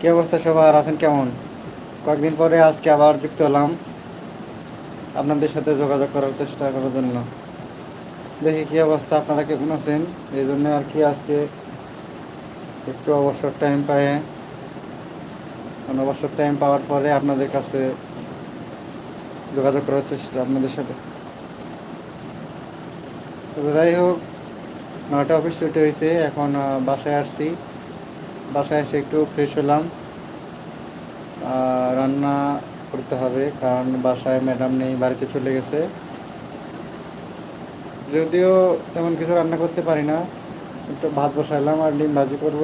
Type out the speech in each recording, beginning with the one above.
কি অবস্থা সবার? আছেন কেমন? কয়েকদিন পরে আজকে আবার যুক্ত হলাম। আপনাদের সাথে যোগাযোগ করার চেষ্টা করার জন্য। দেখি কি অবস্থা, আপনারা কেমন আছেন? এই জন্য আর কি আজকে একটু অবসর টাইম পায়। অবসর টাইম পাওয়ার পরে আপনাদের কাছে যোগাযোগ করার চেষ্টা আপনাদের সাথে। যাই হোক, নয়টা অফিস ছুটি হয়েছে, এখন বাসায় আসছি। বাসায় এসে একটু ফ্রেশ হলাম। রান্না করতে হবে, কারণ বাসায় ম্যাডাম নেই, বাড়িতে চলে গেছে। যদিও তেমন কিছু রান্না করতে পারি না, একটু ভাত বসাইলাম আর ডিম ভাজি করব।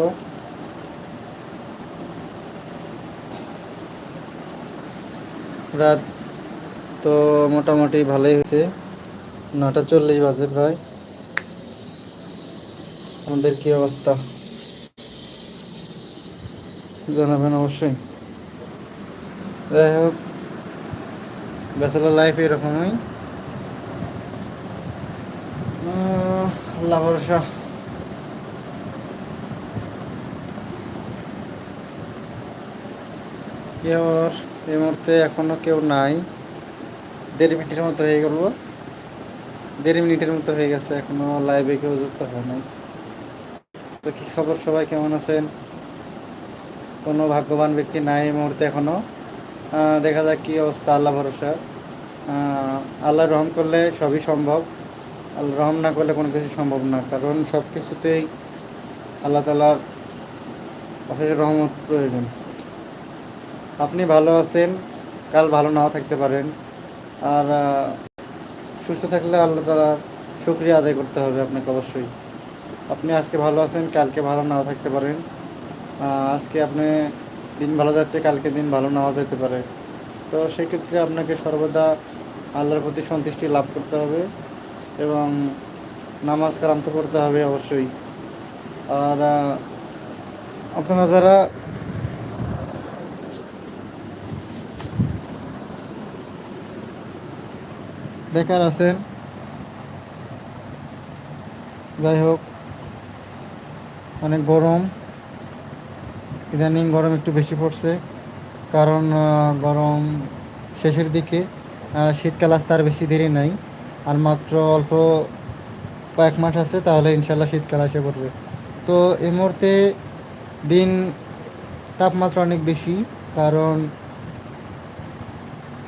রাত তো মোটামুটি ভালোই হয়েছে নটা চল্লিশ বাজে প্রায়। আমাদের কি অবস্থা? জানাবেন অবশ্যই। যাই হোক, ব্যাচেলার লাইফ এরকমই। আল্লাহ ভরসা। এই মুহূর্তে এখনও কেউ নাই। দেড় মিনিটের মতো হয়ে গেল। দেড় মিনিটের মতো হয়ে গেছে, এখনও লাইভে কেউ যুক্ত হয় নাই। তো কি খবর সবাই, কেমন আছেন? কোনো ভাগ্যবান ব্যক্তি নাই এই মুহূর্তে এখনও দেখা যাক কি অবস্থা, আল্লাহ ভরসা। আল্লাহ রহম করলে সবই সম্ভব। আল্লাহ রহম না করলে কোনো কিছু সম্ভব না। কারণ সব কিছুতেই আল্লাহ তালার অশেষ রহমত প্রয়োজন। আপনি ভালো আছেন, কাল ভালো নাও থাকতে পারেন। আর সুস্থ থাকলে আল্লাহ তালার শুক্রিয়া আদায় করতে হবে আপনাকে অবশ্যই। আপনি আজকে ভালো আছেন, কালকে ভালো নাও থাকতে পারেন। আজকে আপনি দিন ভালো যাচ্ছে, কালকে দিন ভালো নাও যেতে পারে। তো সেক্ষেত্রে আপনাকে সর্বদা আল্লাহর প্রতি সন্তুষ্টি লাভ করতে হবে এবং নামাজ কালাম তো করতে হবে অবশ্যই। আর আপনারা যারা বেকার আছেন, যাই হোক, অনেক গরম। ইদানিং গরম একটু বেশি পড়ছে। কারণ গরম শেষের দিকে শীতকাল আসতে আর বেশি দেরি নাই। আর মাত্র অল্প কয়েক মাস আছে, তাহলে ইনশাল্লাহ শীতকাল এসে পড়বে। তো এই মুহূর্তে দিন তাপমাত্রা অনেক বেশি, কারণ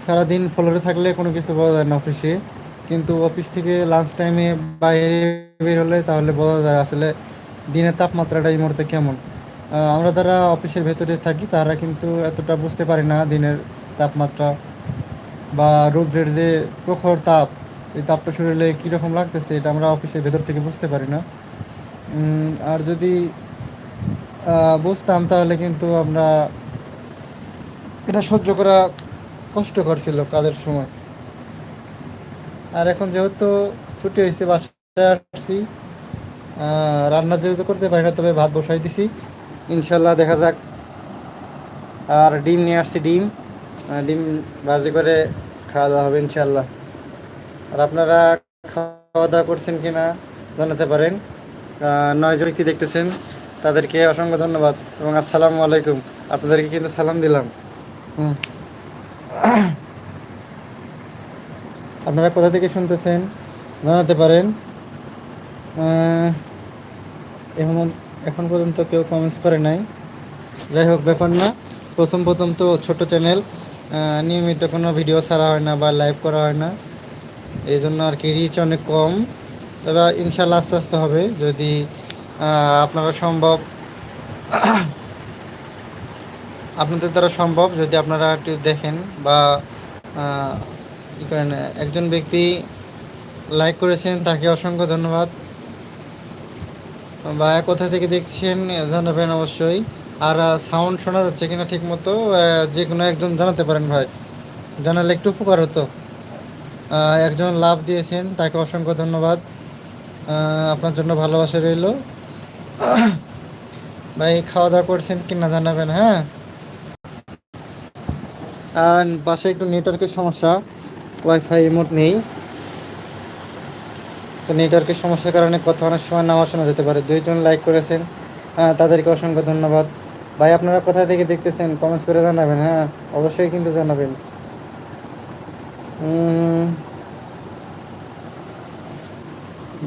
সারাদিন ফ্লোরে থাকলে কোনো কিছু বোঝা যায় না অফিসে। কিন্তু অফিস থেকে লাঞ্চ টাইমে বাইরে বের হলে তাহলে বোঝা যায় আসলে দিনের তাপমাত্রাটা এই মুহূর্তে কেমন। আমরা যারা অফিসের ভেতরে থাকি, তারা কিন্তু এতটা বুঝতে পারি না দিনের তাপমাত্রা বা রৌদ্রের যে প্রখর তাপ, এই তাপটা শরীরে কীরকম লাগতেছে, এটা আমরা অফিসের ভেতর থেকে বুঝতে পারি না। আর যদি বুঝতাম তাহলে কিন্তু আমরা এটা সহ্য করা কষ্টকর ছিল কাজের সময়। আর এখন যেহেতু ছুটি হয়েছে, বাসায় আসছি রান্না যেহেতু করতে পারি না, তবে ভাত বসাই দিছি। ইনশাল্লাহ দেখা যাক। আর ডিম নিয়ে আসছি, ডিম। ডিম ভাজি করে খাওয়া দাওয়া হবে ইনশাল্লাহ। আর আপনারা খাওয়া দাওয়া করছেন কি না জানাতে পারেন। নয় ব্যক্তি দেখতেছেন, তাদেরকে অসংখ্য ধন্যবাদ এবং আসসালামু আলাইকুম। আপনাদেরকে কিন্তু সালাম দিলাম। আপনারা কোথা থেকে শুনতেছেন জানাতে পারেন। এখন এখন পর্যন্ত কেউ কমেন্টস করে নাই। যাই হোক ব্যাপার না। প্রথম প্রথম তো ছোট চ্যানেল নিয়মিত কোনো ভিডিও ছাড়া হয় না বা লাইভ করা হয় না। এই জন্য আর কি রিচ অনেক কম। তবে ইনশাল্লাহ আস্তে আস্তে হবে। যদি আপনারা সম্ভব, আপনাদের দ্বারা সম্ভব, যদি আপনারা একটু দেখেন বা করেন, একজন ব্যক্তি লাইক করেছেন, তাকে অসংখ্য ধন্যবাদ। বা কোথা থেকে দেখছেন? জানাবেন অবশ্যই। আর সাউন্ড শোনা যাচ্ছে কিনা ঠিক মতো যে কোনো একজন জানাতে পারেন ভাই। জানালে একটু উপকার হতো। একজন লাভ দিয়েছেন, তাকে অসংখ্য ধন্যবাদ। আপনার জন্য ভালোবাসা রইল। ভাই খাওয়া দাওয়া করছেন কিনা জানাবেন হ্যাঁ? আর, বাসায় একটু নেটওয়ার্কের সমস্যা। ওয়াইফাই মোট নেই। তো নেটওয়ার্কের সমস্যার কারণে কথা অনেক সময় নাও শোনা যেতে পারে। দুইজন লাইক করেছেন। হ্যাঁ তাদেরকে অসংখ্য ধন্যবাদ। ভাই, আপনারা কোথা থেকে দেখতেছেন? কমেন্টস করে জানাবেন। হ্যাঁ অবশ্যই কিন্তু জানাবেন।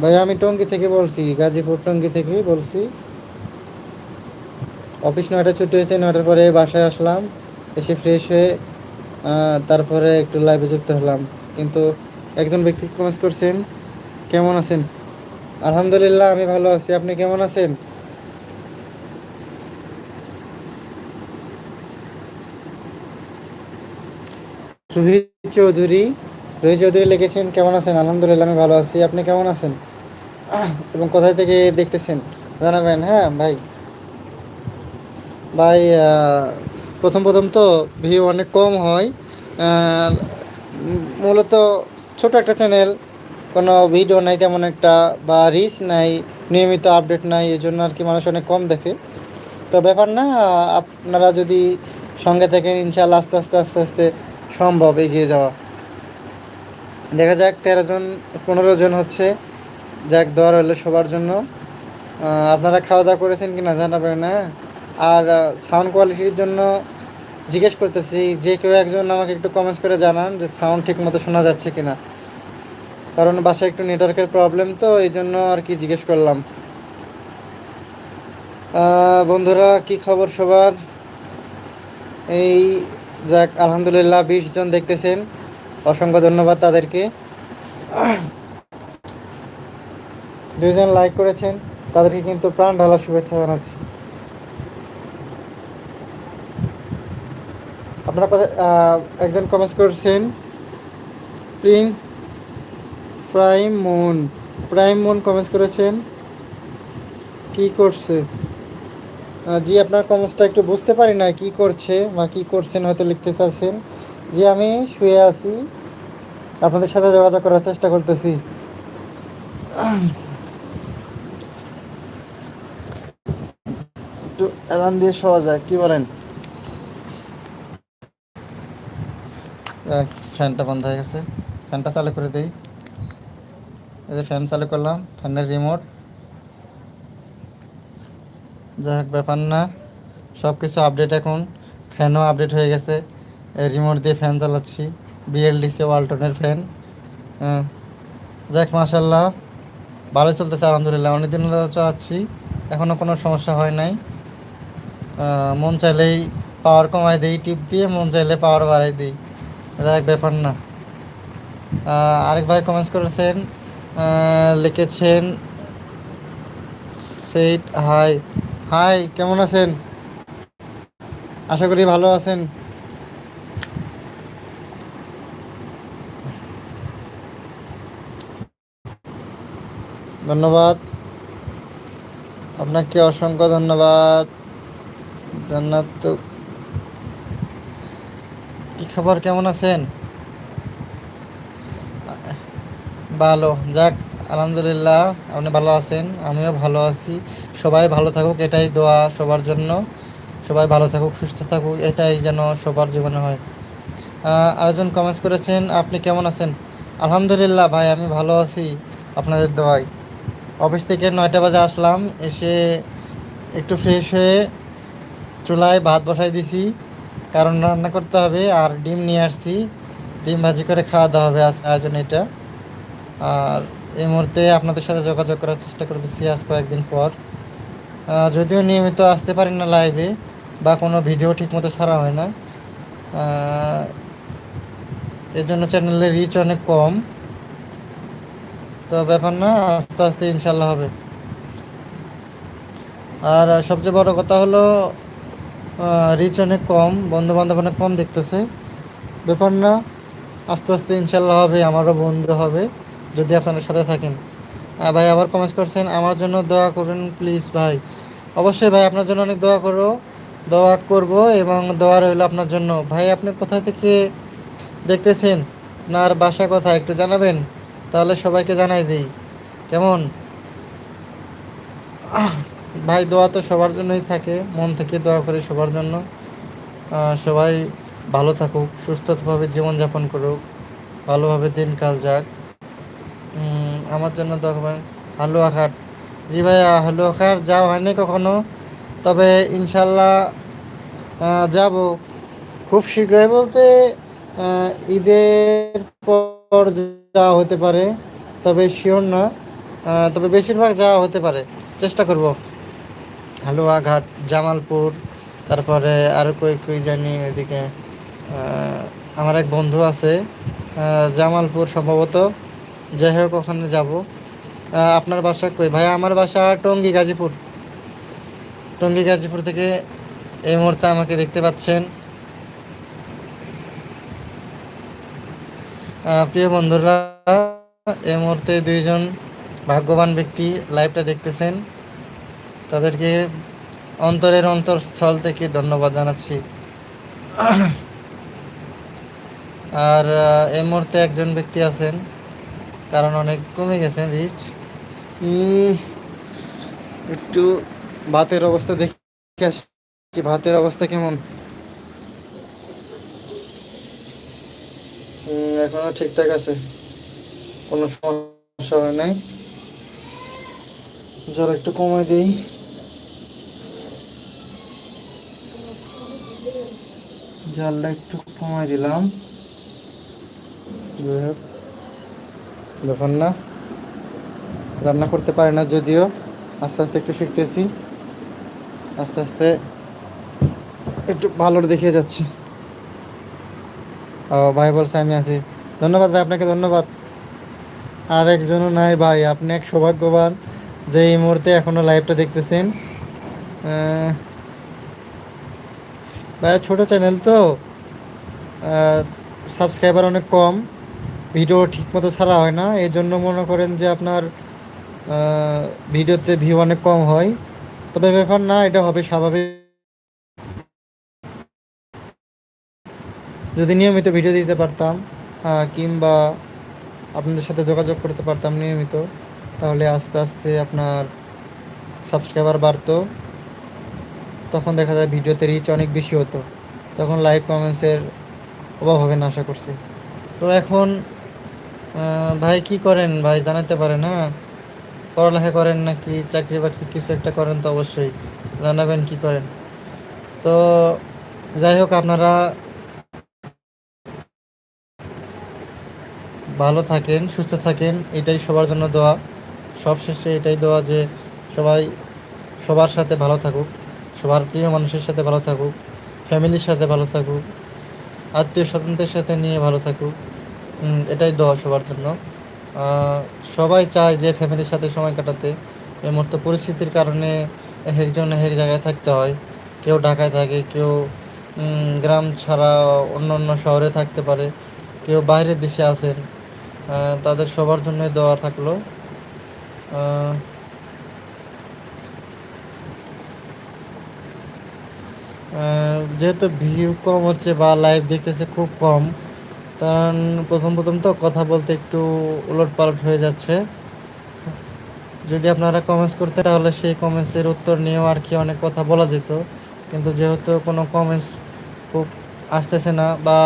ভাই, আমি টঙ্গি থেকে বলছি, গাজীপুর টঙ্গি থেকে বলছি। অফিস নয়টা ছুটি হয়েছে, নয়টার পরে বাসায় আসলাম। এসে ফ্রেশ হয়ে তারপরে একটু লাইভে যুক্ত হলাম। কিন্তু একজন ব্যক্তি কমেন্টস করছেন কেমন আছেন? আলহামদুলিল্লাহ, আমি ভালো আছি। আপনি কেমন আছেন? রোহিত চৌধুরী রোহিত চৌধুরী লিখেছেন, কেমন আছেন? আলহামদুলিল্লাহ, আমি ভালো আছি। আপনি কেমন আছেন? এবং কোথায় থেকে দেখতেছেন? জানাবেন হ্যাঁ ভাই। ভাই প্রথম প্রথম তো ভিউ অনেক কম হয়। মূলত ছোট একটা চ্যানেল কোনো ভিডিও নাই, তেমন একটা বা রিচ নাই, নিয়মিত আপডেট নাই এই জন্য আর কি মানুষ অনেক কম দেখে। তো ব্যাপার না, আপনারা যদি সঙ্গে থাকেন ইনশাল্লাহ আস্তে আস্তে আস্তে আস্তে সম্ভব এগিয়ে যাওয়া। দেখা যাক, তেরো জন, পনেরো জন হচ্ছে, যাক দর হলো সবার জন্য। আপনারা খাওয়া দাওয়া করেছেন কি না জানাবেন না। আর সাউন্ড কোয়ালিটির জন্য জিজ্ঞেস করতেছি, যে কেউ একজন আমাকে একটু কমেন্টস করে জানান যে সাউন্ড ঠিক মতো শোনা যাচ্ছে কি না। কারণ বাসায় একটু নেটওয়ার্কের প্রবলেম তো এই জন্য আর কি জিজ্ঞেস করলাম। বন্ধুরা, কি খবর সবার? এই যাক, আলহামদুলিল্লাহ বিশ জন দেখতেছেন। অসংখ্য ধন্যবাদ তাদেরকে। দুজন লাইক করেছেন, তাদেরকে কিন্তু প্রাণ ঢালা শুভেচ্ছা জানাচ্ছি। আপনারা একজন কমেন্টস করছেন? Prince? Prime moon. Prime moon comments করেছেন। কি করছে? জি, আপনার কমেন্টসটা একটু বুঝতে পারি না কি করছে বা কি করছেন হয়তো লিখতে চাচ্ছেন। যে আমি শুয়ে আছি। আপনাদের সাথে যোগাযোগ করার চেষ্টা করতেছি। একটু অ্যালান দিয়ে শোয়া যায় কি বলেন? ফ্যানটা বন্ধ হয়ে গেছে। ফ্যানটা চালু করে দিই। এই ফ্যান চালু করলাম ফ্যানের রিমোট যাই হোক, ব্যাপার না। সব কিছু আপডেট এখন ফ্যানও আপডেট হয়ে গেছে। রিমোট দিয়ে ফ্যান চালাচ্ছি। বিএলডিসি ওয়ালটনের ফ্যান। যাক মাশাল্লাহ ভালো চলতেছে, আলহামদুলিল্লাহ। অনেকদিন হলো চালাচ্ছি। এখনও কোনো সমস্যা হয় নাই। মন চাইলেই পাওয়ার কমাই দিই, টিপ দিয়ে মন চাইলে পাওয়ার বাড়াই দিই। যাক ব্যাপার না। আরেক ভাই কমেন্টস করেছেন লিখেছেন সেইট হাই। হাই, কেমন আছেন? আশা করি ভালো আছেন। ধন্যবাদ। আপনাকে অসংখ্য ধন্যবাদ। জান্নাত কি খবর, কেমন আছেন? ভালো। যাক, আলহামদুলিল্লাহ, আপনি ভালো আছেন, আমিও ভালো আছি। সবাই ভালো থাকুক, এটাই দোয়া সবার জন্য। সবাই ভালো থাকুক, সুস্থ থাকুক, এটাই যেন সবার জীবনে হয়। আরেকজন কমেন্টস করেছেন, আপনি কেমন আছেন? আলহামদুলিল্লাহ ভাই, আমি ভালো আছি আপনাদের দোয়ায়। অফিস থেকে নয়টা বাজে আসলাম, এসে একটু ফ্রেশ হয়ে চুলায় ভাত বসাই দিছি। কারণ রান্না করতে হবে আর ডিম নিয়ে আসছি। ডিম ভাজি করে খাওয়া দাওয়া হবে আজ আয়োজন এটা। আর এই মুহূর্তে আপনাদের সাথে যোগাযোগ করার চেষ্টা করতেছি আজ কয়েকদিন পর। যদিও নিয়মিত আসতে পারি না লাইভে বা কোনো ভিডিও ঠিকমতো ছাড়া হয় না। এই জন্য চ্যানেলের রিচ অনেক কম। তো ব্যাপার না, আস্তে আস্তে ইনশাল্লাহ হবে। আর সবচেয়ে বড় কথা হলো রিচ অনেক কম বন্ধু বান্ধব অনেক কম দেখতেছে। ব্যাপার না, আস্তে আস্তে ইনশাল্লাহ হবে, আমারও বন্ধু হবে। যদি আপনাদের সাথে থাকেন। ভাই আবার কমেন্টস করছেন আমার জন্য দোয়া করুন প্লিজ ভাই। অবশ্যই ভাই আপনার জন্য অনেক দোয়া করো দোয়া করব এবং দোয়া রইল আপনার জন্য। ভাই আপনি কোথা থেকে দেখতেছেন? আপনার বাসা কথা একটু জানাবেন? তাহলে সবাইকে জানাই দিই। কেমন? ভাই দোয়া তো সবার জন্যই থাকে। মন থেকে দোয়া করে সবার জন্য। সবাই ভালো থাকুক সুস্থভাবে জীবনযাপন করুক ভালোভাবে দিনকাল যাক। উম, আমার জন্য দোয়া করবেন। হালুয়া ঘাট জি ভাইয়া, হালুয়া ঘাট যাওয়া হয়নি কখনো। তবে ইনশাল্লাহ যাব। খুব শীঘ্রই বলতে ঈদের পর যাওয়া হতে পারে, তবে শিওর না। তবে বেশিরভাগ যাওয়া হতে পারে। চেষ্টা করব। হালুয়াঘাট জামালপুর, তারপরে আরও কই কই জানি ওইদিকে আমার এক বন্ধু আছে জামালপুর সম্ভবত। যাই হোক, ওখানে যাব। আপনার বাসা কই? ভাই আমার বাসা টঙ্গী গাজীপুর। টঙ্গী গাজীপুর থেকে এই মুহূর্তে আমাকে দেখতে পাচ্ছেন। প্রিয় বন্ধুরা, এই মুহূর্তে দুইজন ভাগ্যবান ব্যক্তি লাইভটা দেখতেছেন। তাদেরকে অন্তরের অন্তরস্থল থেকে ধন্যবাদ জানাচ্ছি। আর এই মুহূর্তে একজন ব্যক্তি আছেন। কারণ অনেক কমে গেছে রিচ একটু ভাতের অবস্থা দেখে আসি। ভাতের অবস্থা কেমন? এখনও ঠিকঠাক আছে। কোনো সমস্যা হয় নাই। জল একটু কমাই দিই। জলটা একটু কমাই দিলাম। ব্যাপার না। রান্না করতে পারে না যদিও। আস্তে আস্তে একটু শিখতেছি। আস্তে আস্তে একটু ভালোর দেখিয়ে যাচ্ছে। ও, ভাই বলছে আমি আছি। ধন্যবাদ ভাই, আপনাকে ধন্যবাদ। আর একজনও নাই ভাই, আপনি এক সৌভাগ্যবান যে এই মুহূর্তে এখনও লাইভটা দেখতেছেন। ভাই, ছোটো চ্যানেল তো। সাবস্ক্রাইবার অনেক কম। ভিডিও ঠিকমতো ছাড়া হয় না। এই জন্য মনে করেন যে আপনার ভিডিওতে ভিউ অনেক কম হয়। তবে ব্যাপার না, এটা হবে স্বাভাবিক। যদি নিয়মিত ভিডিও দিতে পারতাম কিংবা আপনাদের সাথে যোগাযোগ করতে পারতাম নিয়মিত, তাহলে আস্তে আস্তে আপনার সাবস্ক্রাইবার বাড়তো। তখন দেখা যায় ভিডিওতে রিচ অনেক বেশি হতো। তখন লাইক কমেন্টসের অভাব হবে না, আশা করছি। তো এখন ভাই, কি করেন? ভাই জানাতে পারেন হ্যাঁ? পড়ালেখা করেন নাকি চাকরি বাকরি কিছু একটা করেন তো অবশ্যই। জানাবেন কি করেন। তো যাই হোক, আপনারা ভালো থাকেন, সুস্থ থাকেন, এটাই সবার জন্য দোয়া। সবশেষে এটাই দোয়া যে সবাই সবার সাথে ভালো থাকুক, সবার প্রিয় মানুষের সাথে ভালো থাকুক, ফ্যামিলির সাথে ভালো থাকুক, আত্মীয় স্বজনদের সাথে নিয়ে ভালো থাকুক। এটাই দোয়া সবার জন্য। সবাই চায় যে ফ্যামিলির সাথে সময় কাটাতে। এই মুহূর্তে পরিস্থিতির কারণে এক একজন এক জায়গায় থাকতে হয়। কেউ ঢাকায় থাকে, কেউ গ্রাম ছাড়া অন্য অন্য শহরে থাকতে পারে। কেউ বাইরের দেশে আছেন। তাদের সবার জন্যই দেওয়া থাকল। যেহেতু ভিউ কম হচ্ছে বা লাইভ দেখতেছে খুব কম কারণ প্রথম প্রথম তো কথা বলতে একটু উলট পালট হয়ে যাচ্ছে। যদি আপনারা কমেন্টস করতে তাহলে সেই কমেন্টসের উত্তর নিয়েও আর কি অনেক কথা বলা যেত। কিন্তু যেহেতু কোনো কমেন্টস খুব আসতেছে না বা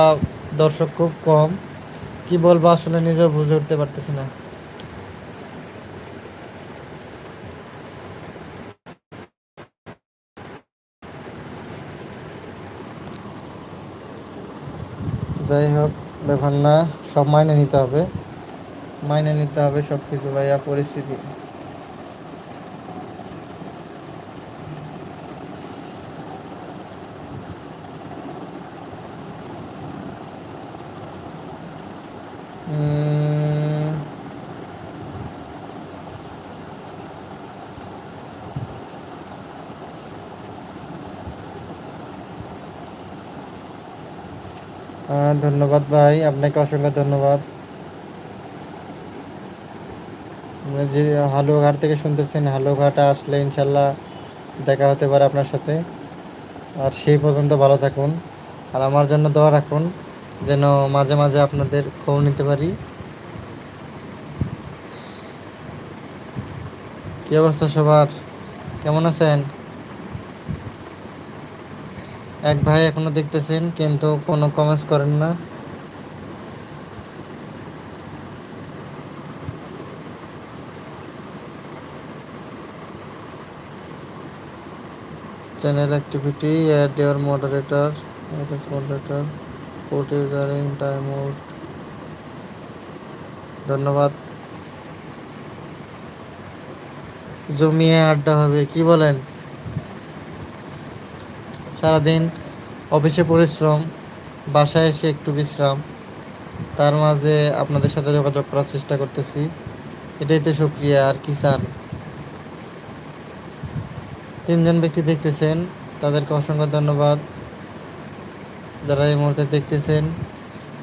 দর্শক খুব কম, কি বলব আসলে নিজেও বুঝে উঠতে পারতেছি না। যাই হোক ব্যাপার না সব মাইনে নিতে হবে। মাইনে নিতে হবে সব কিছু ভাইয়া পরিস্থিতি। ধন্যবাদ ভাই, আপনাকে অসংখ্য ধন্যবাদ। যে হালুয়াঘাট থেকে শুনতেছেন, হালুয়াঘাট আসলে ইনশাল্লাহ দেখা হতে পারে আপনার সাথে। আর সেই পর্যন্ত ভালো থাকুন, আর আমার জন্য দোয়া রাখুন, যেন মাঝে মাঝে আপনাদের খবর নিতে পারি। কি অবস্থা সবার? কেমন আছেন? এক ভাই এখনও দেখতেছেন, কিন্তু কোনো কমেন্টস করেন না। Channel activity add moderator add as moderator put user in time out ধন্যবাদ। জমিয়ে আড্ডা হবে, কি বলেন? সারাদিন অফিসে পরিশ্রম, বাসায় এসে একটু বিশ্রাম, তার মাঝে আপনাদের সাথে যোগাযোগ করার চেষ্টা করতেছি। এটাই তো সক্রিয়া, আর কি চান? তিনজন ব্যক্তি দেখতেছেন, তাদেরকে অসংখ্য ধন্যবাদ। যারা এই মুহূর্তে দেখতেছেন,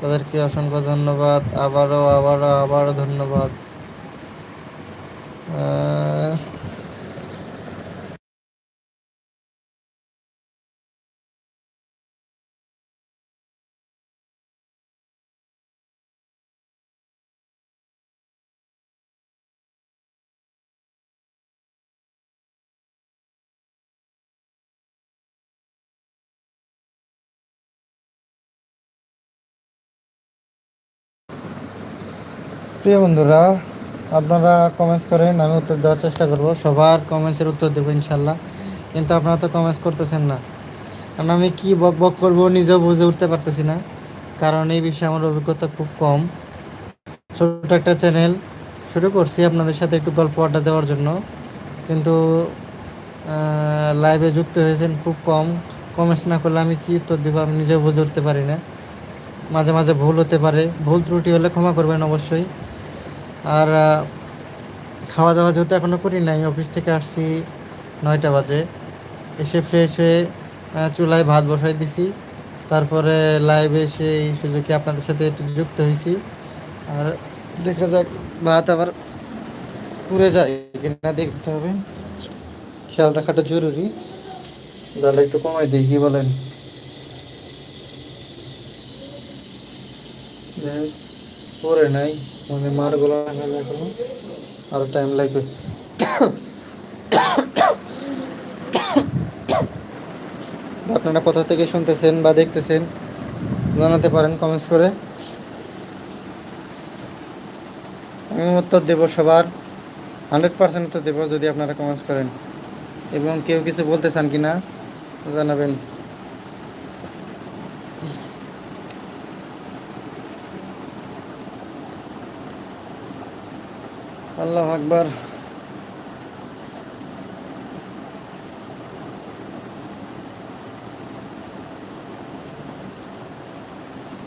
তাদেরকে অসংখ্য ধন্যবাদ। আবারও আবারও আবারও ধন্যবাদ। প্রিয় বন্ধুরা, আপনারা কমেন্টস করেন, আমি উত্তর দেওয়ার চেষ্টা করব। সবার কমেন্টসের উত্তর দেবো ইনশাল্লাহ। কিন্তু আপনারা তো কমেন্টস করতেছেন না। কারণ আমি কি বক বক করব নিজেও বুঝে উঠতে পারতেছি না। কারণ এই বিষয়ে আমার অভিজ্ঞতা খুব কম। ছোট একটা চ্যানেল শুরু করছি আপনাদের সাথে একটু গল্প আড্ডা দেওয়ার জন্য। কিন্তু লাইভে যুক্ত হয়েছেন খুব কম। কমেন্টস না করলে আমি কী উত্তর দেবো আমি নিজেও বুঝে উঠতে পারি না। মাঝে মাঝে ভুল হতে পারে। ভুল ত্রুটি হলে ক্ষমা করবেন অবশ্যই। আর খাওয়া দাওয়া যেহেতু এখনও করি নাই, অফিস থেকে আসছি নয়টা বাজে। এসে ফ্রেশ হয়ে চুলায় ভাত বসাই দিছি। তারপরে লাইভে এসে এই সুযোগে আপনাদের সাথে একটু যুক্ত হয়েছি। আর দেখা যাক, ভাত আবার পুড়ে যায় কিনা দেখতে হবে। খেয়াল রাখাটা জরুরি। তাহলে একটু কমাই দিই, কি বলেন? পরে নাই। মানে মার গলা এখনও আরও টাইম লাগবে। আপনারা কোথা থেকে শুনতেছেন বা দেখতেছেন জানাতে পারেন কমেন্টস করে। আমি উত্তর দেবো সবার। হান্ড্রেড পার্সেন্ট উত্তর দেবো যদি আপনারা কমেন্টস করেন। এবং কেউ কিছু বলতে চান কি না জানাবেন। আল্লাহ আকবার।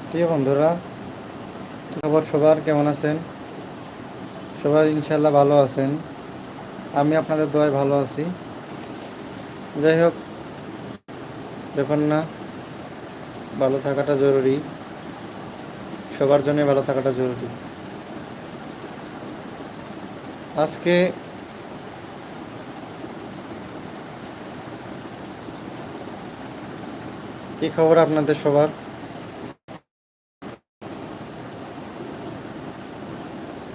প্রিয় বন্ধুরা, খবর সবার, কেমন আছেন? সবাই ইনশাল্লাহ ভালো আছেন। আমি আপনাদের দোয়ায় ভালো আছি। যাই হোক, ব্যাপার না, ভালো থাকাটা জরুরি। সবার জন্য ভালো থাকাটা জরুরি। আজকে কি খবর আপনাদের সবার?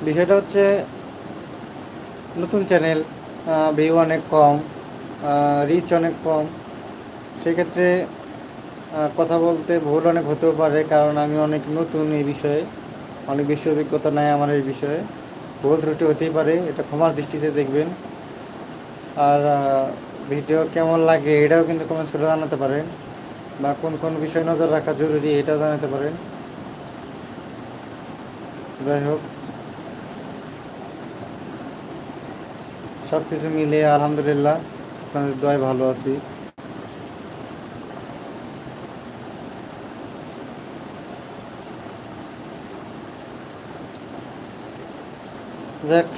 বিষয়টা হচ্ছে নতুন চ্যানেল ভিউ অনেক কম রিচ অনেক কম। সেক্ষেত্রে কথা বলতে ভুল অনেক হতেও পারে, কারণ আমি অনেক নতুন এই বিষয়ে, অনেক বেশি অভিজ্ঞতা নাই আমার এই বিষয়ে। ভুল ত্রুটি হতেই পারে, এটা ক্ষমার দৃষ্টিতে দেখবেন। আর ভিডিও কেমন লাগে এটাও কিন্তু কমেন্টস করে জানাতে পারেন। বা কোন কোন বিষয় নজর রাখা জরুরি এটাও জানাতে পারেন। যাই হোক। সব কিছু মিলিয়ে আলহামদুলিল্লাহ, আপনাদের দোয়ায় ভালো আছি। যাক,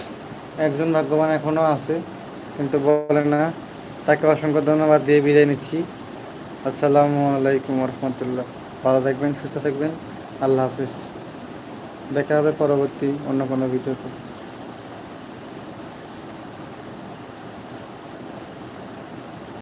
একজন ভাগ্যবান এখনও আছে, কিন্তু বলে না। তাকে অসংখ্য ধন্যবাদ দিয়ে বিদায় নিচ্ছি। আসসালামু আলাইকুম রহমতুল্লাহ ভালো থাকবেন, সুস্থ থাকবেন। আল্লাহ হাফিজ। দেখা হবে পরবর্তী অন্য কোনো ভিডিওতে।